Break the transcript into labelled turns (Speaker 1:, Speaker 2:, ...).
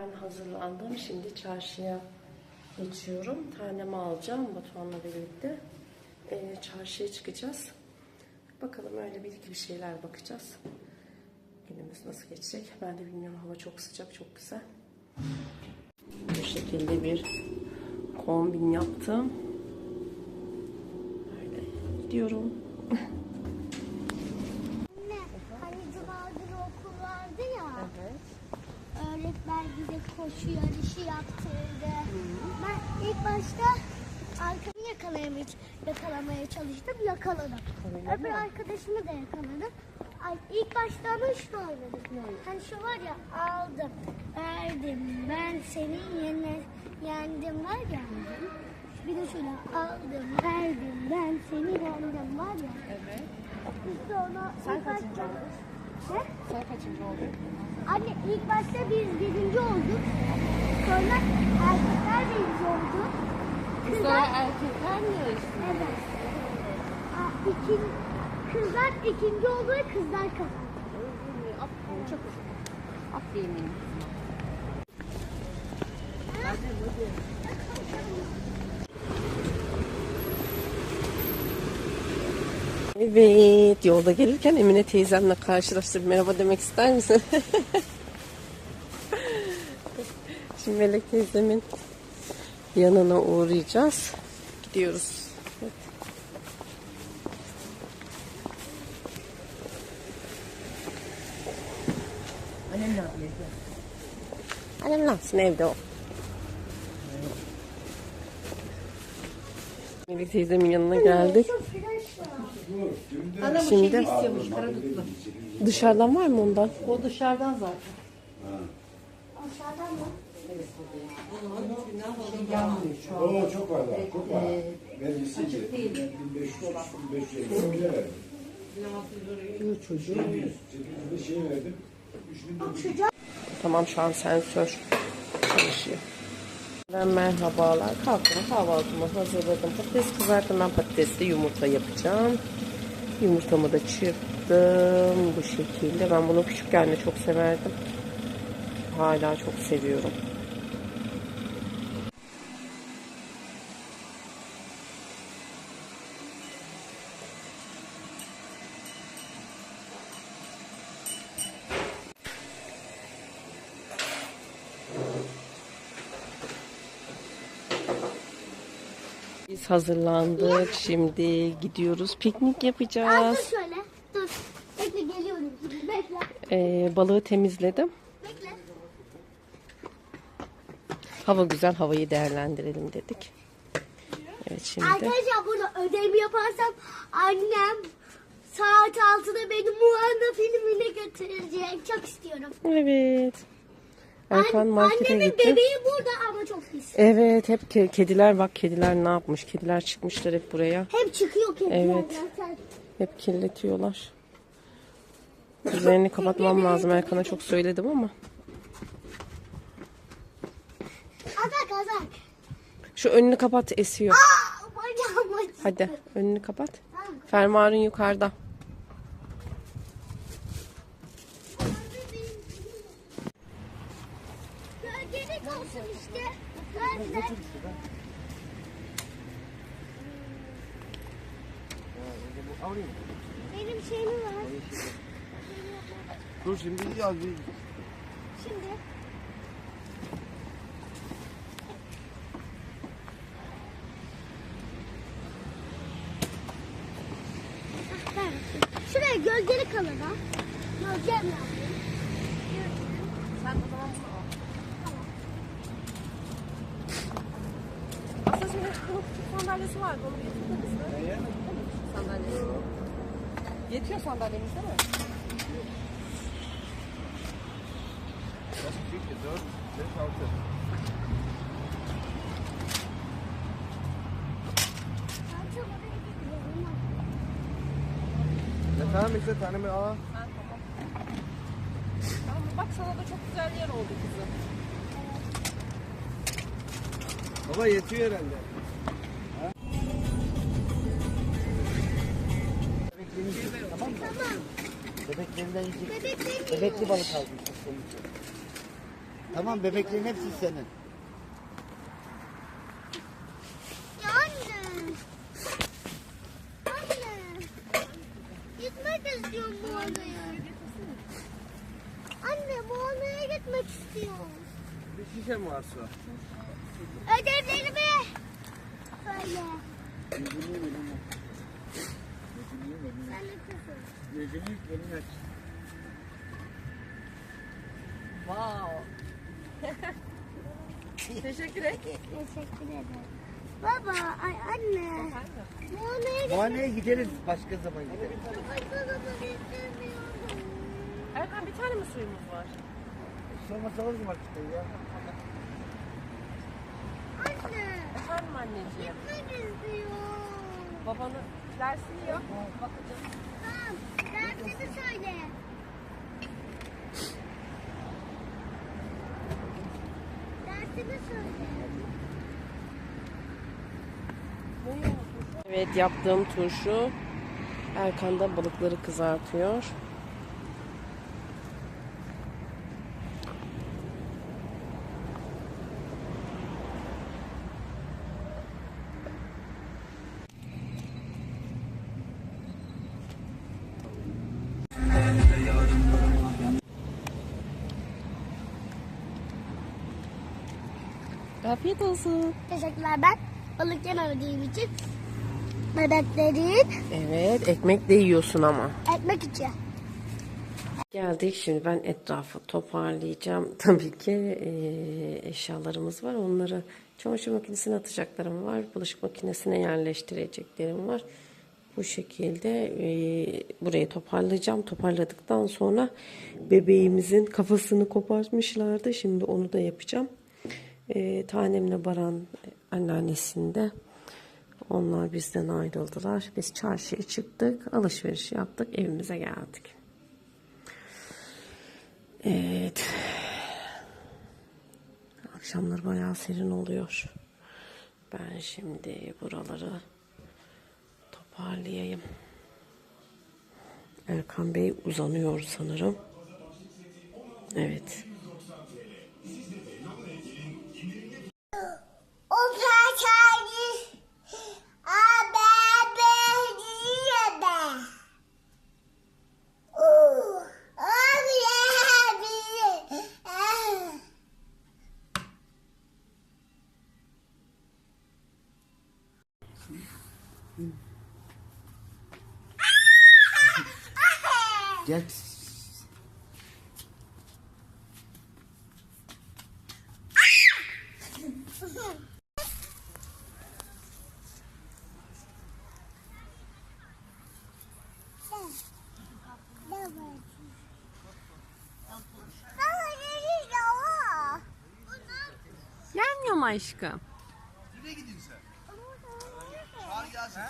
Speaker 1: Ben hazırlandım. Şimdi çarşıya geçiyorum. Tanemi alacağım Batuhan'la birlikte. Ee, çarşıya çıkacağız. Bakalım öyle bir iki bir şeyler bakacağız. Günümüz nasıl geçecek? Ben de bilmiyorum. Hava çok sıcak, çok güzel. Bu şekilde bir kombin yaptım. Böyle gidiyorum.
Speaker 2: Anne, hani cuma günü okul vardı ya.
Speaker 1: Evet.
Speaker 2: Öğretmen bize koşu yarışı yaptırdı. Ben ilk başta arkamı yakalamaya, yakalamaya çalıştım, yakaladım. Öbür arkadaşımı da yakaladım. Ay, ilk başta ama şunu oynadık. Hani şu var ya aldım, verdim, ben senin yerine yendim var ya. Bir de şöyle aldım, verdim, ben seni yendim var ya.
Speaker 1: Evet.
Speaker 2: Biz de ona
Speaker 1: Sen kaçıncı
Speaker 2: Ne?
Speaker 1: Sen kaçıncı oldun?
Speaker 2: Anne ilk başta biz birinci olduk. Sonra erkekler birinci oldu. Kızlar,
Speaker 1: erkekler mi yarıştı?
Speaker 2: evet. Aa, iki, kızlar ikinci oldu ve kızlar kazandı.
Speaker 1: Aferin, çok güzel. Aferin benim kızıma. Evet, yolda gelirken Emine teyzemle karşılaştım. Merhaba demek ister misin? Şimdi Melek teyzemin yanına uğrayacağız. Gidiyoruz. Evet. Annem ne yapsın evde o. Melek teyzemin yanına geldik.
Speaker 2: Var.
Speaker 1: Şimdi dışarıdan var mı ondan?
Speaker 3: O dışarıdan zaten.
Speaker 2: Aşağıdan mı?
Speaker 3: Yanmıyor şu an.
Speaker 4: Oo çok var daha, çok var. Ben liseydi. 1500, 1550 lira verdim.
Speaker 3: Çocuğu.
Speaker 4: 800 de şey verdim. 3000
Speaker 1: Tamam şu an sensör çalışıyor. Ben merhabalar. Kalktım kahvaltımı hazırladım. Patates kızarttım. Ben patatesli yumurta yapacağım. Yumurtamı da çırptım bu şekilde. Ben bunu küçükken de çok severdim. Hala çok seviyorum. Biz hazırlandık. Şimdi gidiyoruz. Piknik yapacağız.
Speaker 2: dur şöyle. Dur. Bekle geliyorum şimdi. Bekle.
Speaker 1: Ee, balığı temizledim.
Speaker 2: Bekle.
Speaker 1: Hava güzel. Havayı değerlendirelim dedik. Evet şimdi.
Speaker 2: Arkadaşlar burada ödevimi yaparsam annem saat 6'da beni Muhanna filmine götürecek. Çok istiyorum.
Speaker 1: Evet. Erkan
Speaker 2: An-
Speaker 1: markete
Speaker 2: Annemin
Speaker 1: gitti.
Speaker 2: bebeği burada ama çok pis.
Speaker 1: Evet hep ke- kediler bak kediler ne yapmış? Kediler çıkmışlar hep buraya.
Speaker 2: Hep çıkıyor kediler
Speaker 1: Evet.
Speaker 2: zaten.
Speaker 1: Hep kirletiyorlar. Üzerini kapatmam lazım. Erkan'a çok söyledim ama.
Speaker 2: Azak azak.
Speaker 1: Şu önünü kapat esiyor.
Speaker 2: Aa, bacağım acıdı.
Speaker 1: Hadi önünü kapat. Fermuarın yukarıda.
Speaker 2: Gölgelik olsun işte. Gölgelik. Benim şeyim var.
Speaker 4: Dur şimdi al bir
Speaker 2: Şimdi. Ah. Şuraya gölgelik alın ha. Gölge mi alayım?
Speaker 1: Sen o zaman bunu al. Aslında şimdi bunun sandalyesi vardı. Onu getiririz mi? Neye? Sandalyesi. Yetiyor sandalyemiz değil mi?
Speaker 4: 4, 5, 6.
Speaker 2: Artık oraya gidiyorum.
Speaker 4: Ya tamam işte tanemi al.
Speaker 1: Tamam bak sana da çok güzel yer oldu kızım.
Speaker 4: Baba yetiyor herhalde.
Speaker 3: Bebeklerinden yiyecek. Bebekli balık aldım.
Speaker 5: Tamam bebeklerin hepsi senin.
Speaker 2: Ya anne. Anne. Gitmek istiyorum Muğla'ya. Anne Muğla'ya gitmek istiyorum.
Speaker 6: Bir şişe mi var su?
Speaker 2: Ödevlerimi söyle.
Speaker 5: Gözünü elini aç.
Speaker 3: Teşekkür et.
Speaker 2: Teşekkür ederim. Baba, ay anne. Gitmek
Speaker 5: Muayeneye gideriz başka zaman gideriz.
Speaker 1: Erkan bir tane mi suyumuz var?
Speaker 5: Sormasa olur mu artık ya?
Speaker 2: Anne,
Speaker 1: Efendim anneciğim.
Speaker 2: gitmek istiyorum.
Speaker 1: Babanın dersi yok. Bakacağım.
Speaker 2: Tamam, dersini söyle. Dersini söyle.
Speaker 1: Evet yaptığım turşu. Erkan da balıkları kızartıyor. Afiyet olsun.
Speaker 2: Teşekkürler ben balık yemediğim için bebeklerin
Speaker 1: Evet ekmek de yiyorsun ama.
Speaker 2: ekmek için.
Speaker 1: Geldik şimdi ben etrafı toparlayacağım. Tabii ki eee, eşyalarımız var. Onları çamaşır makinesine atacaklarım var. Bulaşık makinesine yerleştireceklerim var. Bu şekilde eee, burayı toparlayacağım. Toparladıktan sonra bebeğimizin kafasını kopartmışlardı. Şimdi onu da yapacağım. Eee tanemle Baran anneannesinde. Onlar bizden ayrıldılar. Biz çarşıya çıktık, alışveriş yaptık, evimize geldik. Evet. Akşamlar bayağı serin oluyor. Ben şimdi buraları toparlayayım. Erkan Bey uzanıyor sanırım. Evet.
Speaker 5: Gel.
Speaker 1: Gelmiyorum aşkım.
Speaker 5: Nereye gidiyorsun sen? Çağır gelsin.